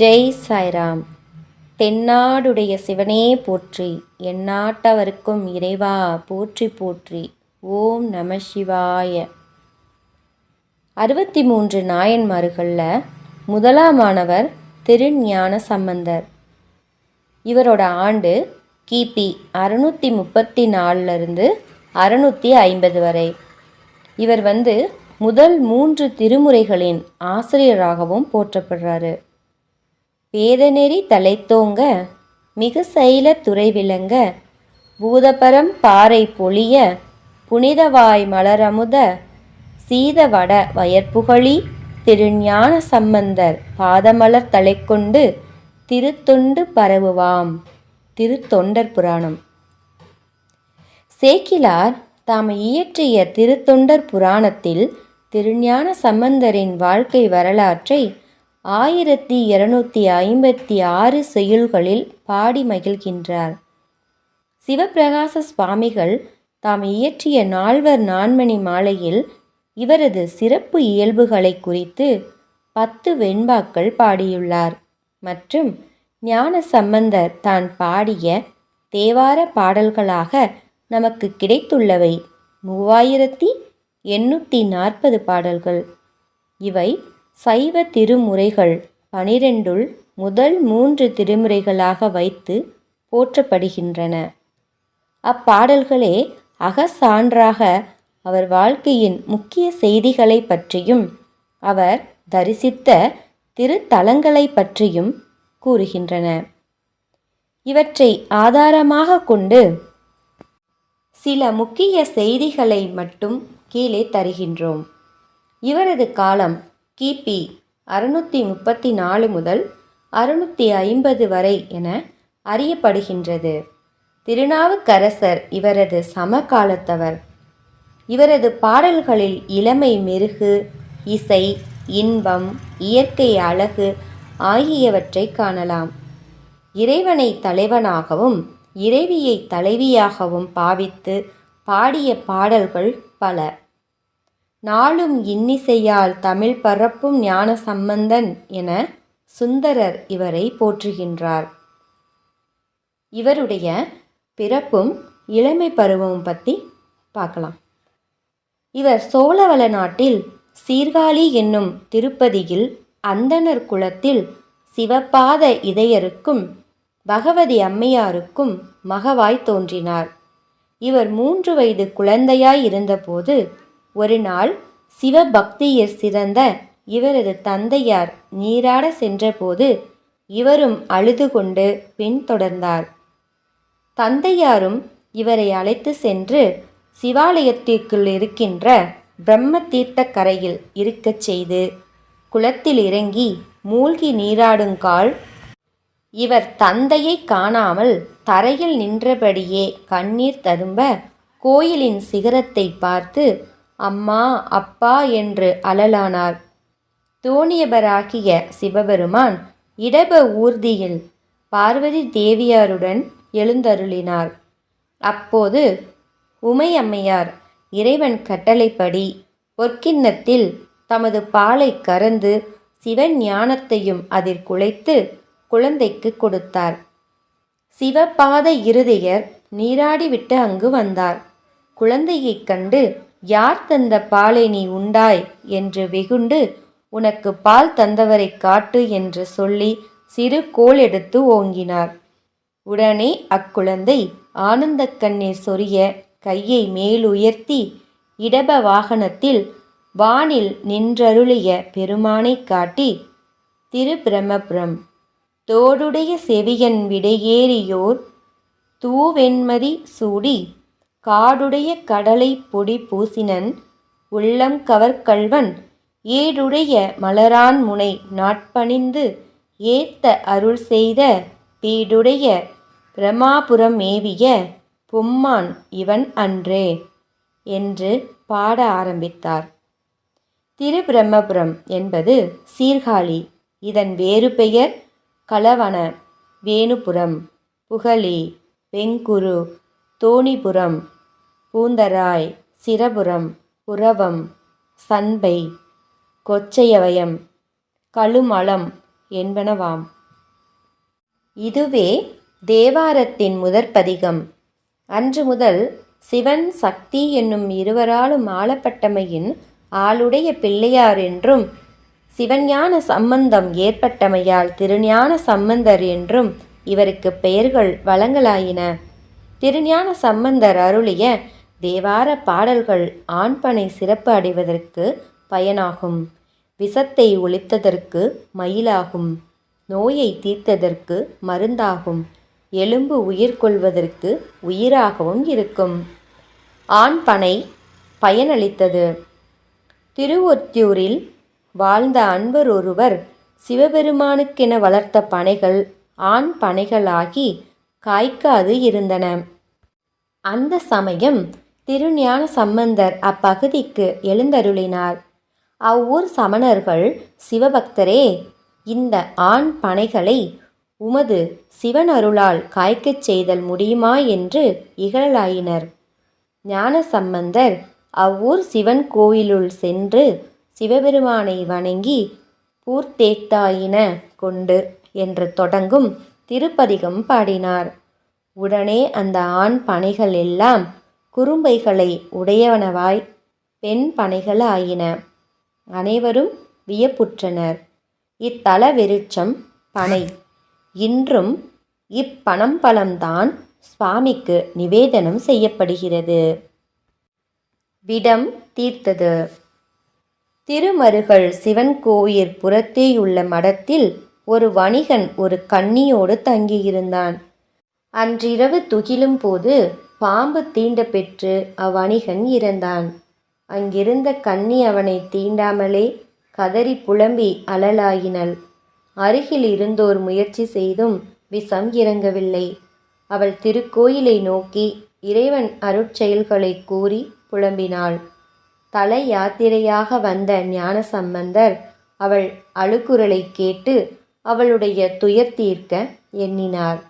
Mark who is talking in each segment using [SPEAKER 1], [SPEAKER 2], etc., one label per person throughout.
[SPEAKER 1] ஜெய் சாய்ராம். தென்னாடுடைய சிவனே போற்றி எந்நாட்டவருக்கும் இறைவா போற்றி போற்றி ஓம் நம சிவாய. அறுபத்தி மூன்று நாயன்மார்களில் முதலாமானவர் திருஞான சம்பந்தர். இவரோட ஆண்டு கிபி அறுநூற்றி முப்பத்தி நாலுலேருந்து அறுநூற்றி ஐம்பது வரை. இவர் வந்து முதல் மூன்று திருமுறைகளின் ஆசிரியராகவும் போற்றப்படுறாரு. வேதநெறி தலைத்தோங்க மிகு சைல துறை விளங்க பூதபரம் பாறை பொழிய புனிதவாய் மலரமுத சீதவட வயற்புகழி திருஞான சம்பந்தர் பாதமலர் தலைக்கொண்டு திருத்தொண்டு பரவுவாம். திருத்தொண்டர் புராணம். சேக்கிலார் தாம் இயற்றிய திருத்தொண்டர் புராணத்தில் திருஞான சம்பந்தரின் வாழ்க்கை வரலாற்றை ஆயிரத்தி இருநூத்தி ஐம்பத்தி ஆறு செய்யுள்களில் பாடி மகிழ்கின்றார். சிவபிரகாச சுவாமிகள் தாம் இயற்றிய நால்வர் நான்மணி மாலையில் இவரது சிறப்பு இயல்புகளை குறித்து பத்து வெண்பாக்கள் பாடியுள்ளார். மற்றும் ஞான சம்பந்தர் தான் பாடிய தேவார பாடல்களாக நமக்கு கிடைத்துள்ளவை மூவாயிரத்தி எண்ணூற்றி நாற்பது பாடல்கள். இவை சைவ திருமுறைகள் பனிரெண்டுள் முதல் மூன்று திருமுறைகளாக வைத்து போற்றப்படுகின்றன. அப்பாடல்களே அகசான்றாக அவர் வாழ்க்கையின் முக்கிய செய்திகளை பற்றியும் அவர் தரிசித்த திருத்தலங்களை பற்றியும் கூறுகின்றன. இவற்றை ஆதாரமாக கொண்டு சில முக்கிய செய்திகளை மட்டும் கீழே தருகின்றோம். இவரது காலம் கிபி அறுநூற்றி முப்பத்தி நாலு முதல் அறுநூற்றி ஐம்பது வரை என அறியப்படுகின்றது. திருநாவுக்கரசர் இவரது சமகாலத்தவர். இவரது பாடல்களில் இளமை மெருகு இசை இன்பம் இயற்கை அழகு ஆகியவற்றை காணலாம். இறைவனை தலைவனாகவும் இறைவியை தலைவியாகவும் பாவித்து பாடிய பாடல்கள் பல. நாளும் இன்னிசையால் தமிழ் பரப்பும் ஞான சம்பந்தன் என சுந்தரர் இவரை போற்றுகின்றார். இவருடைய பிறப்பும் இளமை பருவமும் பற்றி பார்க்கலாம். இவர் சோழவள நாட்டில் சீர்காழி என்னும் திருப்பதியில் அந்தணர் குலத்தில் சிவபாத இதயருக்கும் பகவதி அம்மையாருக்கும் மகவாய் தோன்றினார். இவர் மூன்று வயது குழந்தையாய் இருந்தபோது ஒரு நாள் சிவபக்தியில் சிறந்த இவரது தந்தையார் நீராட சென்றபோது இவரும் அழுது கொண்டு பின்தொடர்ந்தார் தந்தையாரும் இவரை அழைத்து சென்று சிவாலயத்திற்குள் இருக்கின்ற பிரம்ம தீர்த்த கரையில் இருக்கச் செய்து குளத்தில் இறங்கி மூழ்கி நீராடுங்கால் இவர் தந்தையை காணாமல் தரையில் நின்றபடியே கண்ணீர் ததும்ப கோயிலின் சிகரத்தை பார்த்து அம்மா அப்பா என்று அலலானார். தோணியபராகிய சிவபெருமான் இடப ஊர்தியில் பார்வதி தேவியாருடன் எழுந்தருளினார். அப்போது உமையம்மையார் இறைவன் கட்டளைப்படி பொற்கிண்ணத்தில் தமது பாலை கறந்து சிவன் ஞானத்தையும் அதில் குலைத்து குழந்தைக்கு கொடுத்தார். சிவபாத இருதயர் நீராடிவிட்டு அங்கு வந்தார். குழந்தையைக் கண்டு யார் தந்த பாலை நீ உண்டாய்? என்று வெகுண்டு உனக்கு பால் தந்தவரை காட்டு என்று சொல்லி சிறு கோல் எடுத்து ஓங்கினார். உடனே அக்குழந்தை ஆனந்த கண்ணீர் சொரிய கையை மேலுயர்த்தி இடப வாகனத்தில் வானில் நின்றருளிய பெருமானை காட்டி திருபிரமபுரம் தோடுடைய செவியன் விடையேறியோர் தூவெண்மதி சூடி காடுடைய கடலை பொடி பூசினன் உள்ளம் கவர்கல்வன் ஏடுடைய மலரான் முனை நாட்பணிந்து ஏத்த அருள் செய்த பீடுடைய பிரமாபுரம் ஏவிய பொம்மான் இவன் அன்றே என்று பாட ஆரம்பித்தார். திருபிரம்மபுரம் என்பது சீர்காழி. இதன் வேறு பெயர் கலவன வேணுபுரம் புகழி வெங்குரு தோணிபுரம் பூந்தராய் சிரபுரம் புரவம் சண்பை கொச்சையவயம் கழுமலம் என்பனவாம். இதுவே தேவாரத்தின் முதற்பதிகம். அன்று முதல் சிவன் சக்தி என்னும் இருவராலும் ஆளப்பட்டமையின் ஆளுடைய பிள்ளையார் என்றும் சிவஞான சம்பந்தம் ஏற்பட்டமையால் திருஞான சம்பந்தர் என்றும் இவருக்கு பெயர்கள் வழங்கலாயின. திருஞான சம்பந்தர் அருளிய தேவார பாடல்கள் ஆண்பனை சிறப்பு அடைவதற்கு பயனாகும். விஷத்தை ஒழித்ததற்கு மயிலாகும். நோயை தீர்த்ததற்கு மருந்தாகும். எலும்பு உயிர் கொள்வதற்கு உயிராகவும் இருக்கும். ஆண் பனை பயனளித்தது. திருவொத்தியூரில் வாழ்ந்த அன்பர் ஒருவர் சிவபெருமானுக்கென வளர்த்த பனைகள் ஆண் பனைகளாகி காய்க்காது இருந்தன. அந்த சமயம் திருஞான சம்பந்தர் அப்பகுதிக்கு எழுந்தருளினார். அவ்வூர் சமணர்கள் சிவபக்தரே இந்த ஆண் பனைகளை உமது சிவன் அருளால் காய்க்கச் செய்தல் முடியுமா என்று இகழலாயினர். ஞான சம்பந்தர் அவ்வூர் சிவன் கோயிலுள் சென்று சிவபெருமானை வணங்கி பூர்த்தேத்தாயின கொண்டு என்று தொடங்கும் திருப்பதிகம் பாடினார். உடனே அந்த ஆண் பனைகள் எல்லாம் குறும்பைகளை உடையவனவாய் பெண் பனைகள் ஆயின அனைவரும் வியப்புற்றனர். இத்தல விருட்சம் பனை. இன்றும் இப்பனம்பழம்தான் சுவாமிக்கு நிவேதனம் செய்யப்படுகிறது. விடம் தீர்த்தது. திருமருகல் சிவன் கோயில் புறத்தேயுள்ள மடத்தில் ஒரு வணிகன் ஒரு கன்னியோடு தங்கியிருந்தான். அன்றிரவு துகிலும் போது பாம்பு தீண்ட பெற்று அவ்வணிகன் இறந்தான். அங்கிருந்த கன்னி அவனை தீண்டாமலே கதறி புலம்பி அழலாயினள் அருகில் இருந்தோர் முயற்சி செய்தும் விஷம் இறங்கவில்லை. அவள் திருக்கோயிலை நோக்கி இறைவன் அருட்செயல்களை கூறி புலம்பினாள். தல யாத்திரையாக வந்த ஞானசம்பந்தர் அவள் அழுக்குரலை கேட்டு அவளுடைய துயர் தீர்க்க எண்ணினார்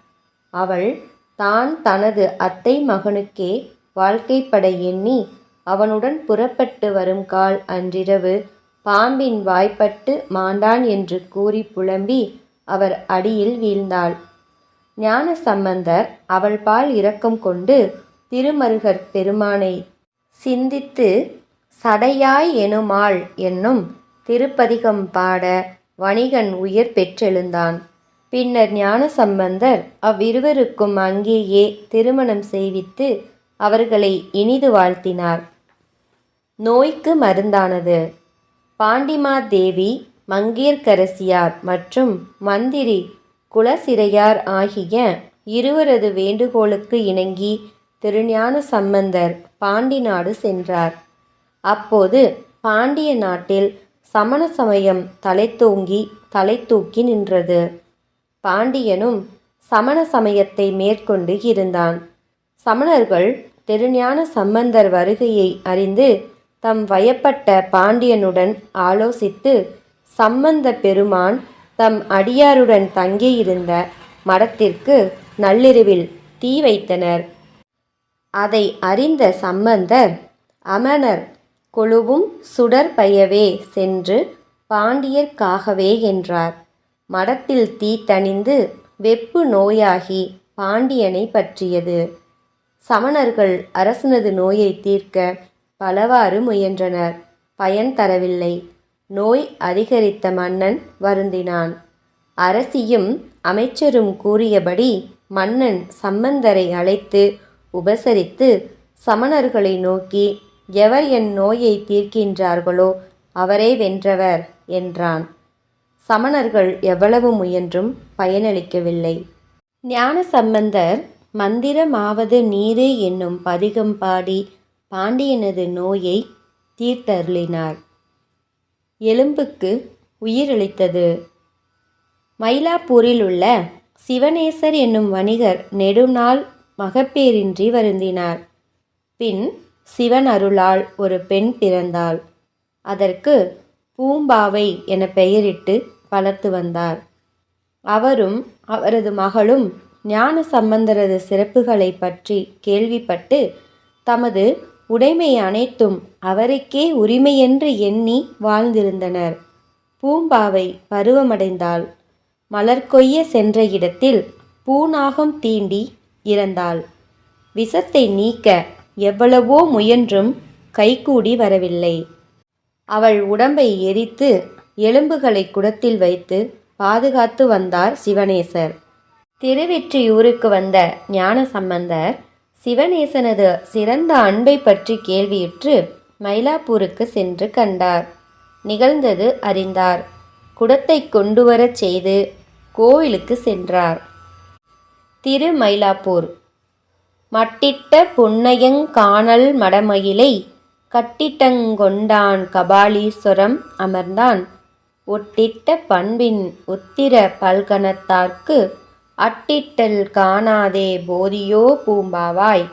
[SPEAKER 1] அவள் தான் தனது அத்தை மகனுக்கே வாழ்க்கைப்பட எண்ணி அவனுடன் புறப்பட்டு வரும் கால் அன்றிரவு பாம்பின் வாய்ப்பட்டு மாண்டான் என்று கூறி புலம்பி அவர் அடியில் வீழ்ந்தாள். ஞான சம்பந்தர் அவள் பால் இரக்கம் கொண்டு திருமருகர் பெருமானை சிந்தித்து சடையாய் எனுமாள் என்னும் திருப்பதிகம் பாட வணிகன் உயிர் பெற்றெழுந்தான். பின்னர் ஞானசம்பந்தர் அவ்விருவருக்கும் அங்கேயே திருமணம் செய்வித்து அவர்களை இனிது வாழ்த்தினார். நோய்க்கு மருந்தானது. பாண்டிமாதேவி மங்கேற்கரசியார் மற்றும் மந்திரி குலசிறையார் ஆகிய இருவரது வேண்டுகோளுக்கு இணங்கி திருஞான சம்பந்தர் பாண்டி நாடு சென்றார். அப்போது பாண்டிய நாட்டில் சமண சமயம் தலைத்தோங்கி தலை தூக்கி நின்றது. பாண்டியனும் சமண சமயத்தை மேற்கொண்டு இருந்தான். சமணர்கள் திருஞான சம்பந்தர் வருகையை அறிந்து தம் வயப்பட்ட பாண்டியனுடன் ஆலோசித்து சம்பந்த பெருமான் தம் அடியாருடன் தங்கியிருந்த மடத்திற்கு நள்ளிரவில் தீ வைத்தனர். அதை அறிந்த சம்பந்தர் அமணர் கொழுவும் சுடர் பயவே சென்று பாண்டியர்க்காகவே என்றார். மடத்தில் தீ தணிந்து வெப்பு நோயாகி பாண்டியனை பற்றியது. சமணர்கள் அரசனது நோயை தீர்க்க பலவாறு முயன்றனர். பயன் தரவில்லை. நோய் அதிகரித்த மன்னன் வருந்தினான். அரசியும் அமைச்சரும் கூறியபடி மன்னன் சம்பந்தரை அழைத்து உபசரித்து சமணர்களை நோக்கி எவர் என் நோயை தீர்க்கின்றார்களோ அவரே வென்றவர் என்றான். சமணர்கள் எவ்வளவு முயன்றும் பயனளிக்கவில்லை. ஞான சம்பந்தர் மந்திரமாவது நீரு என்னும் பதிகம் பாடி பாண்டியனது நோயை தீர்த்தருளினார். எலும்புக்கு உயிரளித்தது. மயிலாப்பூரில் உள்ள சிவனேசர் என்னும் வணிகர் நெடுநாள் மகப்பேரின்றி வருந்தினார். பின் சிவன் அருளால் ஒரு பெண் பிறந்தாள். அதற்கு பூம்பாவை என பெயரிட்டு வளர்த்து வந்தார். அவரும் அவரது மகளும் ஞான சம்பந்தரது சிறப்புகளை பற்றி கேள்விப்பட்டு தமது உடைமை அனைத்தும் அவருக்கே உரிமையென்று எண்ணி வாழ்ந்திருந்தனர். பூம்பாவை பருவமடைந்தாள். மலர் கொய்ய சென்ற இடத்தில் பூநாகம் தீண்டி இறந்தாள். விஷத்தை நீக்க எவ்வளவோ முயன்றும் கைகூடி வரவில்லை. அவள் உடம்பை எரித்து எலும்புகளை குடத்தில் வைத்து பாதுகாத்து வந்தார் சிவனேசர். திருவெற்றியூருக்கு வந்த ஞான சம்பந்தர் சிவனேசனது சிறந்த அன்பை பற்றி கேள்வியுற்று மயிலாப்பூருக்கு சென்று கண்டார். நிகழ்ந்தது அறிந்தார். குடத்தை கொண்டு வரச் செய்து கோயிலுக்கு சென்றார். திருமயிலாப்பூர் மட்டிட்ட புன்னையங் காணல் மடமயிலை கட்டிட்டங்கொண்டான் கபாலீஸ்வரம் அமர்ந்தான். ஒட்டிட்ட பண்பின் உத்திர பல்கணத்தார்க்கு அட்டிட்டல் காணாதே போதியோ பூம்பாவாய்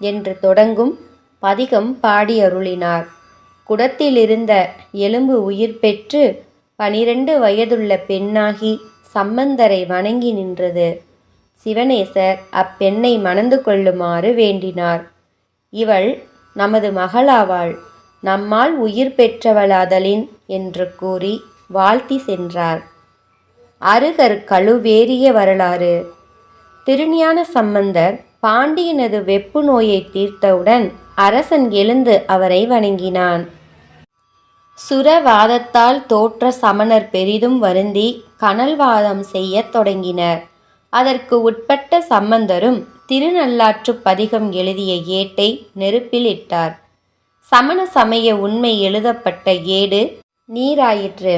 [SPEAKER 1] என்று தொடங்கும் பதிகம் பாடியருளினார். குடத்திலிருந்த எலும்பு உயிர் பெற்று பனிரெண்டு வயதுள்ள பெண்ணாகி சம்பந்தரை வணங்கி நின்றது. சிவனேசர் அப்பெண்ணை மணந்து கொள்ளுமாறு வேண்டினார். இவள் நமது மகளாவாள் நம்மால் உயிர் பெற்றவளாதலின் என்று கூறி வாழ்த்தி சென்றார். அருகர் கழுவேறிய வரலாறு. திருஞான சம்பந்தர் பாண்டியனது வெப்பு நோயை தீர்த்தவுடன் அரசன் எழுந்து அவரை வணங்கினான். சுரவாதத்தால் தோற்ற சமணர் பெரிதும் வருந்தி கனல்வாதம் செய்யத் தொடங்கினர். அதற்கு உட்பட்ட சம்பந்தரும் திருநள்ளாற்று பதிகம் எழுதிய ஏட்டை நெருப்பில் இட்டார். சமண சமய உண்மை எழுதப்பட்ட ஏடு நீராயிற்று.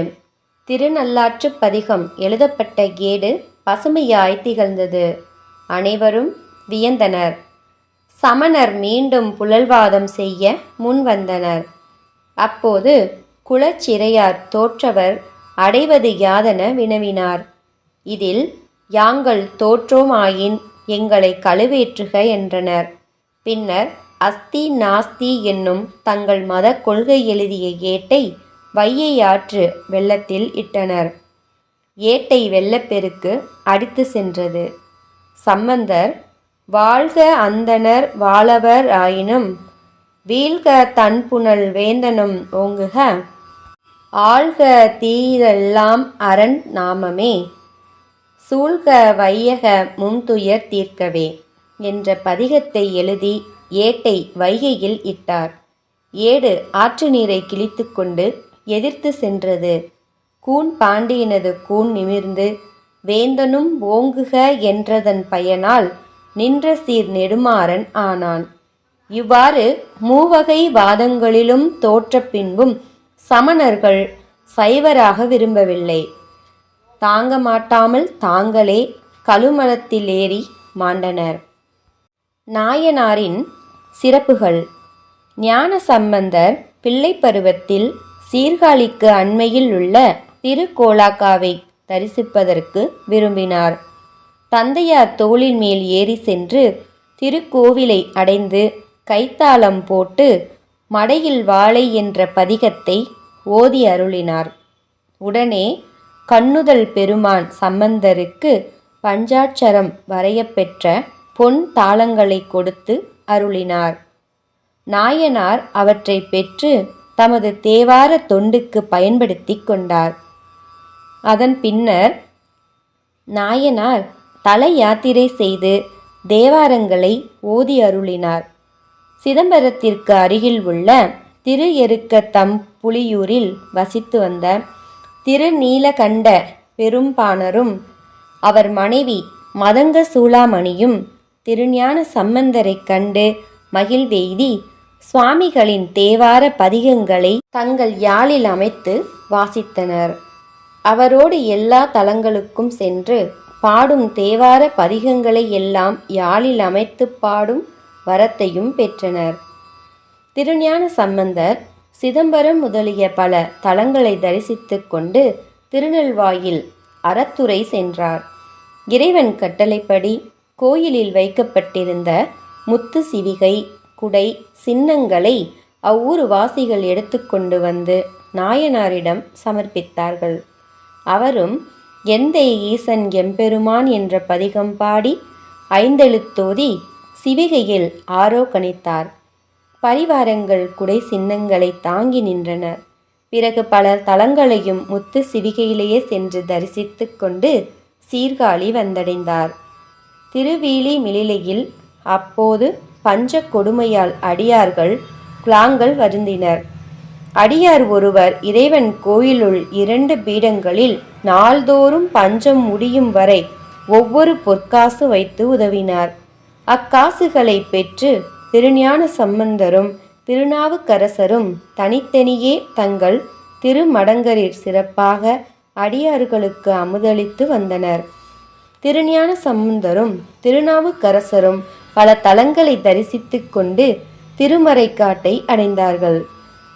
[SPEAKER 1] திருநள்ளாற்று பதிகம் எழுதப்பட்ட ஏடு பசுமையாய் திகழ்ந்தது. அனைவரும் வியந்தனர். சமணர் மீண்டும் புலல்வாதம் செய்ய முன்வந்தனர். அப்போது குலச்சிறையார் தோற்றவர் அடைவது யாதென வினவினார். இதில் யாங்கள் தோற்றோமாயின் எங்களை கழுவேற்றுக என்றனர். பின்னர் அஸ்தி நாஸ்தி என்னும் தங்கள் மத கொள்கை எழுதிய ஏட்டை வையை ஆற்று வெள்ளத்தில் இட்டனர். ஏட்டை வெள்ளப்பெருக்கு அடித்து சென்றது. சம்பந்தர் வாழ்க அந்தணர் வாழவர் ஆயினும் வீழ்க தன்புணல் வேந்தனும் ஓங்குக. ஆழ்க தீதெல்லாம் அரண் நாமமே. சூழ்க வையக முன்துயர் தீர்க்கவே என்ற பதிகத்தை எழுதி ஏட்டை வைகையில் இட்டார். ஏடு ஆற்று நீரை கிழித்துக்கொண்டு எதிர்த்து சென்றது. கூன் பாண்டியனது கூன் நிமிர்ந்து வேந்தனும் ஓங்குக என்றதன் பயனால் நின்ற சீர் நெடுமாறன் ஆனான். இவ்வாறு மூவகை வாதங்களிலும் தோற்ற பின்பும் சமணர்கள் சைவராக விரும்பவில்லை. தாங்க மாட்டாமல் தாங்களே கழுமலத்தில் ஏறி மாண்டனர். நாயனாரின் சிறப்புகள். ஞான சம்பந்தர் பிள்ளை பருவத்தில் சீர்காழிக்கு அண்மையில் உள்ள திருக்கோலாக்காவை தரிசிப்பதற்கு விரும்பினார். தந்தையார் தோளின் மேல் ஏறி சென்று திருக்கோவிலை அடைந்து கைத்தாளம் போட்டு மடையில் வாழை என்ற பதிகத்தை ஓதி அருளினார். உடனே கண்ணுதல் பெருமான் சம்பந்தருக்கு பஞ்சாட்சரம் வரையப்பெற்ற பொன் தாளங்களை கொடுத்து அருளினார். நாயனார் அவற்றை பெற்று தமது தேவார தொண்டுக்கு பயன்படுத்தி கொண்டார். அதன் பின்னர் நாயனார் தல யாத்திரை செய்து தேவாரங்களை ஓதி அருளினார். சிதம்பரத்திற்கு அருகில் உள்ள திரு எருக்க தம் புலியூரில் வசித்து வந்த திருநீலகண்ட பெரும்பாணரும் அவர் மனைவி மதங்க சூளாமணியும் திருஞான சம்பந்தரைக் கண்டு மகிழ்வெய்தி சுவாமிகளின் தேவார பதிகங்களை தங்கள் யாழில் அமைத்து வாசித்தனர். அவரோடு எல்லா தலங்களுக்கும் சென்று பாடும் தேவார பதிகங்களை எல்லாம் யாழில் அமைத்து பாடும் வரத்தையும் பெற்றனர். திருஞான சம்பந்தர் சிதம்பரம் முதலிய பல தலங்களை தரிசித்து கொண்டு திருநெல்வாயில் அறத்துறை சென்றார். இறைவன் கட்டளைப்படி கோயிலில் வைக்கப்பட்டிருந்த முத்து சிவிகை குடை சின்னங்களை அவ்வூர் வாசிகள் எடுத்துக்கொண்டு வந்து நாயனாரிடம் சமர்ப்பித்தார்கள். அவரும் எந்தை ஈசன் எம்பெருமான் என்ற பதிகம் பாடி ஐந்தெழுத்தோதி சிவிகையில் ஆரோக்கணித்தார் பரிவாரங்கள் குடை சின்னங்களை தாங்கி நின்றனர் பிறகு பல தலங்களையும் முத்து சிவிகையிலேயே சென்று தரிசித்து கொண்டு சீர்காழி வந்தடைந்தார். திருவீலி மிளிலையில் அப்போது பஞ்ச கொடுமையால் அடியார்கள் குலாங்கள் வருந்தினர். அடியார் ஒருவர் இறைவன் கோயிலுள் இரண்டு பீடங்களில் நாள்தோறும் பஞ்சம் முடியும் வரை ஒவ்வொரு பொற்காசு வைத்து உதவினார். அக்காசுகளை பெற்று திருஞான சம்பந்தரும் திருநாவுக்கரசரும் தனித்தனியே தங்கள் திருமடங்கரில் சிறப்பாக அடியார்களுக்கு அமுதளித்து வந்தனர். திருஞான சம்பந்தரும் திருநாவுக்கரசரும் பல தலங்களை தரிசித்து கொண்டு திருமறைக்காட்டை அடைந்தார்கள்.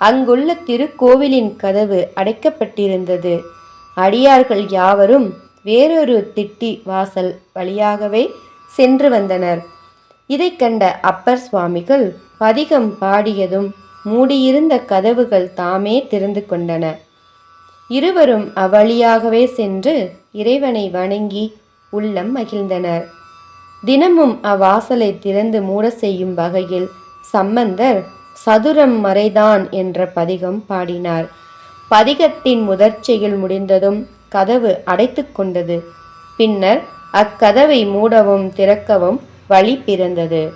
[SPEAKER 1] அங்குள்ள திருக்கோவிலின் கதவு அடைக்கப்பட்டிருந்தது. அடியார்கள் யாவரும் வேறொரு திட்டி வாசல் வழியாகவே சென்று வந்தனர். இதை கண்ட அப்பர் சுவாமிகள் பதிகம் பாடியதும் மூடியிருந்த கதவுகள் தாமே திறந்து கொண்டன. இருவரும் அவ்வழியாகவே சென்று இறைவனை வணங்கி உள்ளம் மகிழ்ந்தனர். தினமும் அவ்வாசலை திறந்து மூட செய்யும் வகையில் சம்பந்தர் சதுரம் மறைதான் என்ற பதிகம் பாடினார். பதிகத்தின் முதற்செயல் முடிந்ததும் கதவு அடைத்து கொண்டது. பின்னர் அக்கதவை மூடவும் திறக்கவும் வழி பிறந்தது.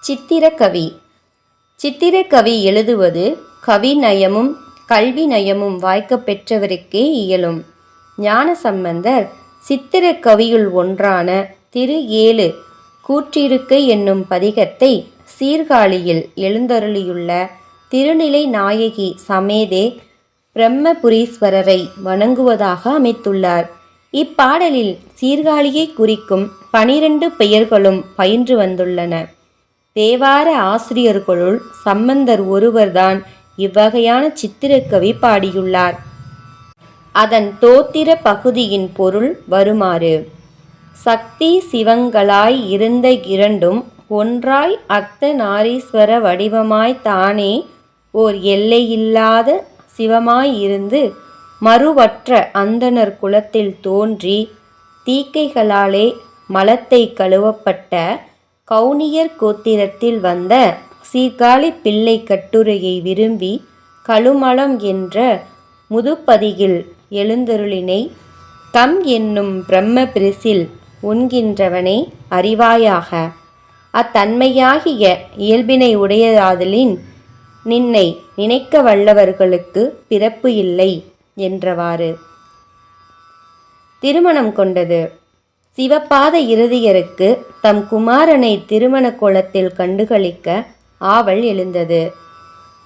[SPEAKER 1] சித்திரக்கவி. சித்திரக்கவி எழுதுவது கவி நயமும் கல்வி நயமும் வாய்க்க பெற்றவருக்கே இயலும். ஞான சம்பந்தர் கவியுள் ஒன்றான திரு ஏழு கூற்றிருக்கை என்னும் பதிகத்தை சீர்காழியில் எழுந்தருளியுள்ள திருநிலை நாயகி சமேதே பிரம்மபுரீஸ்வரரை வணங்குவதாக அமைத்துள்ளார். இப்பாடலில் சீர்காழியை குறிக்கும் பனிரெண்டு பெயர்களும் பயின்று வந்துள்ளன. தேவார ஆசிரியர்களுள் சம்பந்தர் ஒருவர்தான் இவ்வகையான சித்திரக்கவி பாடியுள்ளார். அதன் தோத்திர பகுதியின் பொருள் வருமாறு. சக்தி சிவங்களாய் இருந்த இரண்டும் ஒன்றாய் அர்த்த நாரீஸ்வர வடிவமாய் தானே ஓர் எல்லையில்லாத சிவமாய் இருந்து மறுவற்ற அந்தணர் குலத்தில் தோன்றி தீக்கைகளாலே மலத்தை கழுவப்பட்ட கவுனியர் கோத்திரத்தில் வந்த சீர்காழி பிள்ளை கட்டுரையை விரும்பி கழுமலம் என்ற முதுப்பதியில் எழுந்தருளினை தம் என்னும் பிரம்ம பிரிசில் உண்கின்றவனை அறிவாயாக. அத்தன்மையாகிய இயல்பினை உடையதாதலின் நின்னை நினைக்க வல்லவர்களுக்கு பிறப்பு இல்லை. என்றவாறு. திருமணம் கொண்டது. சிவபாத இருதியருக்கு தம் குமாரனை திருமண கோலத்தில் கண்டுகளிக்க ஆவல் எழுந்தது.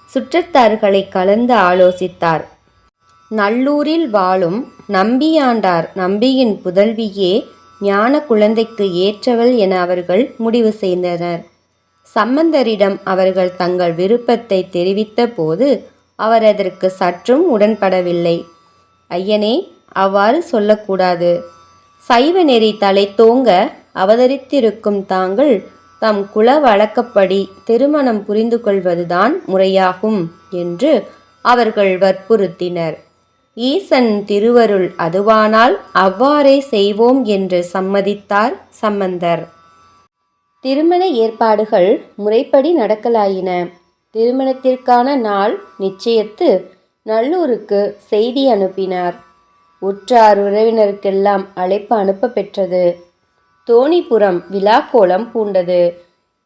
[SPEAKER 1] சுற்றத்தார்களை கலந்து ஆலோசித்தார். நல்லூரில் வாழும் நம்பியாண்டார் நம்பியின் புதல்வியே ஞான குழந்தைக்கு ஏற்றவள் என அவர்கள் முடிவு செய்தனர். சம்பந்தரிடம் அவர்கள் தங்கள் விருப்பத்தை தெரிவித்த போது அவர் அதற்கு சற்றும் உடன்படவில்லை. ஐயனே அவ்வாறு சொல்லக்கூடாது. சைவ நெறி தலை தோங்க அவதரித்திருக்கும் தாங்கள் தம் குல வழக்கப்படி திருமணம் புரிந்து கொள்வதுதான் முறையாகும் என்று அவர்கள் வற்புறுத்தினர். ஈசன் திருவருள் அதுவானால் அவ்வாறே செய்வோம் என்று சம்மதித்தார் சம்பந்தர். திருமண ஏற்பாடுகள் முறைப்படி நடக்கலாயின. திருமணத்திற்கான நாள் நிச்சயத்து நல்லூருக்கு செய்தி அனுப்பினார். உற்றார் உறவினருக்கெல்லாம் அழைப்பு அனுப்ப பெற்றது தோணிபுரம் விழாக்கோலம் பூண்டது.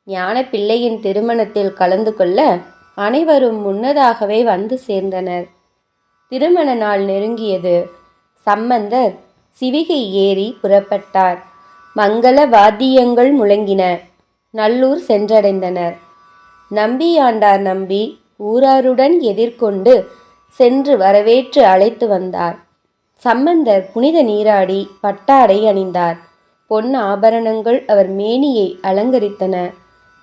[SPEAKER 1] ஞான பிள்ளையின் திருமணத்தில் கலந்து கொள்ள அனைவரும் முன்னதாகவே வந்து சேர்ந்தனர். திருமண நாள் நெருங்கியது. சம்பந்தர் சிவிகை ஏறி புறப்பட்டார். மங்கள வாத்தியங்கள் முழங்கின. நல்லூர் சென்றடைந்தனர். நம்பியாண்டார் நம்பி ஊராருடன் எதிர்கொண்டு சென்று வரவேற்று அழைத்து வந்தார். சம்பந்தர் புனித நீராடி பட்டாடை அணிந்தார். பொன் ஆபரணங்கள் அவர் மேனியை அலங்கரித்தன.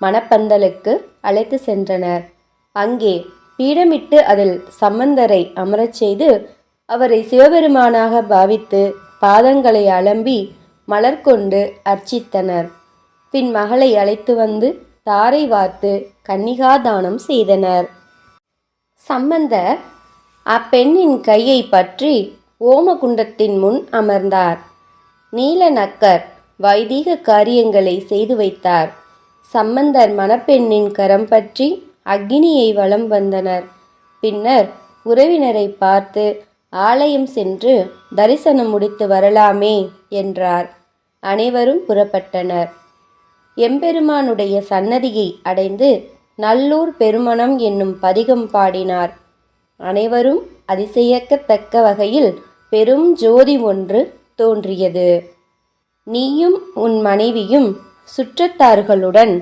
[SPEAKER 1] மணப்பந்தலுக்கு அழைத்து சென்றனர். அங்கே பீடமிட்டு அதில் சம்பந்தரை அமரச் செய்து அவரை சிவபெருமானாக பாவித்து பாதங்களை அலம்பி மலர் கொண்டு அர்ச்சித்தனர். பின் மகளை அழைத்து வந்து தாரை வார்த்து கன்னிகாதானம் செய்தனர். சம்பந்தர் அப்பெண்ணின் கையை பற்றி ஓமகுண்டத்தின் முன் அமர்ந்தார். நீல நக்கர் வைதீக காரியங்களை செய்து வைத்தார். சம்பந்தர் மணப்பெண்ணின் கரம் பற்றி அக்னியை வலம் வந்தனர். பின்னர் உறவினரை பார்த்து ஆலயம் சென்று தரிசனம் முடித்து வரலாமே என்றார். அனைவரும் புறப்பட்டனர். எம்பெருமானுடைய சன்னதியை அடைந்து நல்லூர் பெருமணம் என்னும் பதிகம் பாடினார். அனைவரும் அதிசயக்கத்தக்க வகையில் பெரும் ஜோதி ஒன்று தோன்றியது. நீயும் உன் மனைவியும் சுற்றத்தார்களுடன்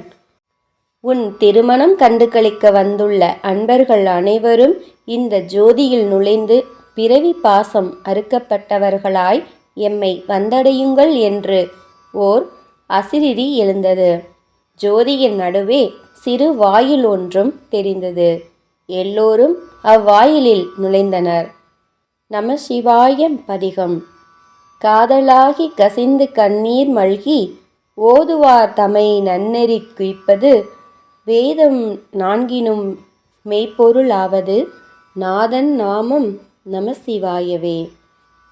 [SPEAKER 1] உன் திருமணம் கண்டுகளிக்க வந்துள்ள அன்பர்கள் அனைவரும் இந்த ஜோதியில் நுழைந்து பிறவி பாசம் அறுக்கப்பட்டவர்களாய் எம்மை வந்தடையுங்கள் என்று ஓர் அசிரிடி எழுந்தது. ஜோதியின் நடுவே சிறு வாயில் ஒன்றும் தெரிந்தது. எல்லோரும் அவ்வாயிலில் நுழைந்தனர். நம சிவாயம் பதிகம். காதலாகி கசிந்து கண்ணீர் மல்கி ஓதுவார் தமை நன்னெறி குய்ப்பது வேதம் நான்கினும் மெய்ப்பொருளாவது நாதன் நாமம் நமசிவாயவே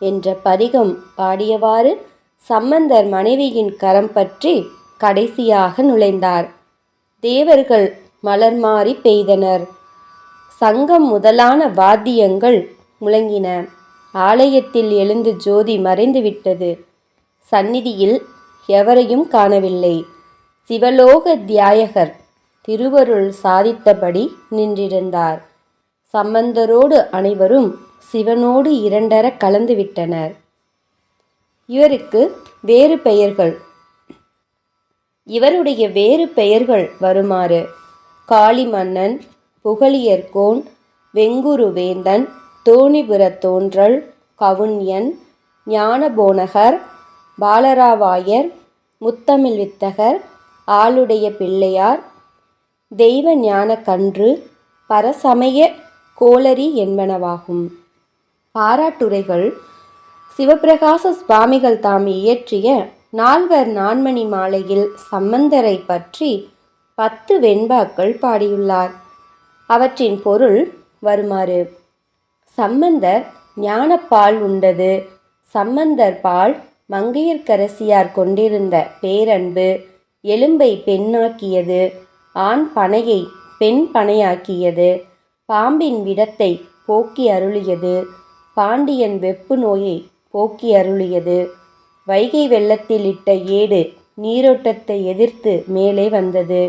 [SPEAKER 1] என்ற பதிகம் பாடியவாறு சம்பந்தர் மனைவியின் கரம் பற்றி கடைசியாக நுழைந்தார். தேவர்கள் மலர் மாறி பெய்தனர். சங்கம் முதலான வாத்தியங்கள் முழங்கின. ஆலயத்தில் எழுந்து ஜோதி மறைந்துவிட்டது சந்நிதியில் எவரையும் காணவில்லை. சிவலோக தியாயகர் திருவருள் சாதித்தபடி நின்றிருந்தார். சம்பந்தரோடு அனைவரும் சிவனோடு இரண்டர கலந்துவிட்டனர் இவருக்கு வேறு பெயர்கள். இவருடைய வேறு பெயர்கள் வருமாறு. காளிமன்னன் புகழியர்கோன் வெங்குரு வேந்தன் தோணிபுரத் தோன்றல் கவுன்யன் ஞானபோனகர் பாலராவாயர் முத்தமிழ் வித்தகர் ஆளுடைய பிள்ளையார் தெய்வ ஞான கன்று பரசமய கோளரி என்பனவாகும். பாராட்டுரைகள் சிவப்பிரகாச சுவாமிகள் தாம் இயற்றிய நால்வர் நான்மணி மாலையில் சம்பந்தரை பற்றி பத்து வெண்பாக்கள் பாடியுள்ளார். அவற்றின் பொருள் வருமாறு. சம்பந்தர் ஞானப்பால் உண்டது. சம்பந்தர் பால் மங்கையர்க்கரசியார் கொண்டிருந்த பேரன்பு எலும்பை பெண்ணாக்கியது. ஆண் பனையை பெண் பனையாக்கியது பாம்பின் விடத்தை போக்கி அருளியது. பாண்டியன் வெப்பு நோயை போக்கி அருளியது. வைகை வெள்ளத்தில் இட்ட ஏடு நீரோட்டத்தை எதிர்த்து மேலே வந்தது.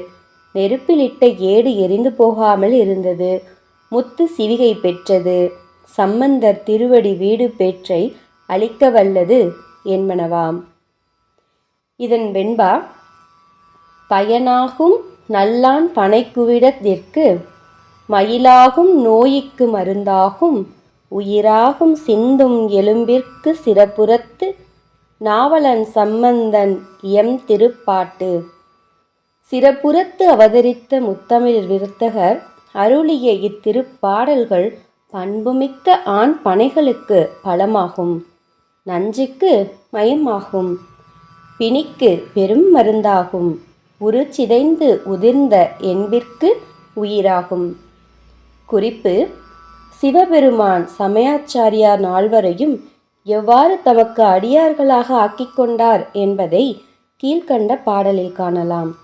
[SPEAKER 1] நெருப்பிலிட்ட ஏடு எரிந்து போகாமல் இருந்தது. முத்து சிவிகை பெற்றது. சம்பந்தர் திருவடி வீடு பேற்றை அளிக்க வல்லது என்பனவாம் இதன் வெண்பா பயனாகும் நல்லான் பனைக்குவிடத்திற்கு மயிலாகும் நோய்க்கு மருந்தாகும் உயிராகும் சிந்தும் எலும்பிற்கு சிறப்புறத்து நாவலன் சம்பந்தன் எம் திருப்பாட்டு. சிறப்புறத்து அவதரித்த முத்தமிழ் விருத்தகர் அருளிய இத்திருப்பாடல்கள் பண்புமிக்க ஆண் பனைகளுக்கு பலமாகும். நஞ்சுக்கு மயமாகும். பிணிக்கு பெரும் மருந்தாகும். உரு சிதைந்து உதிர்ந்த என்பிற்கு உயிராகும். குறிப்பு சிவபெருமான் சமயாச்சாரியார் நால்வரையும் எவ்வாறு தமக்கு அடியார்களாக ஆக்கிக் கொண்டார் என்பதை கீழ்க்கண்ட பாடலில் காணலாம்.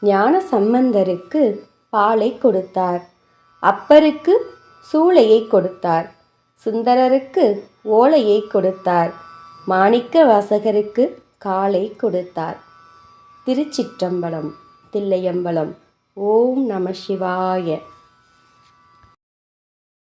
[SPEAKER 1] ஞான சம்பந்தருக்கு பாலை கொடுத்தார். அப்பருக்கு சூளையை கொடுத்தார். சுந்தரருக்கு ஓலையை கொடுத்தார். மாணிக்க வாசகருக்கு காலை கொடுத்தார். திருச்சிற்றம்பலம் தில்லையம்பலம். ஓம் நம சிவாய.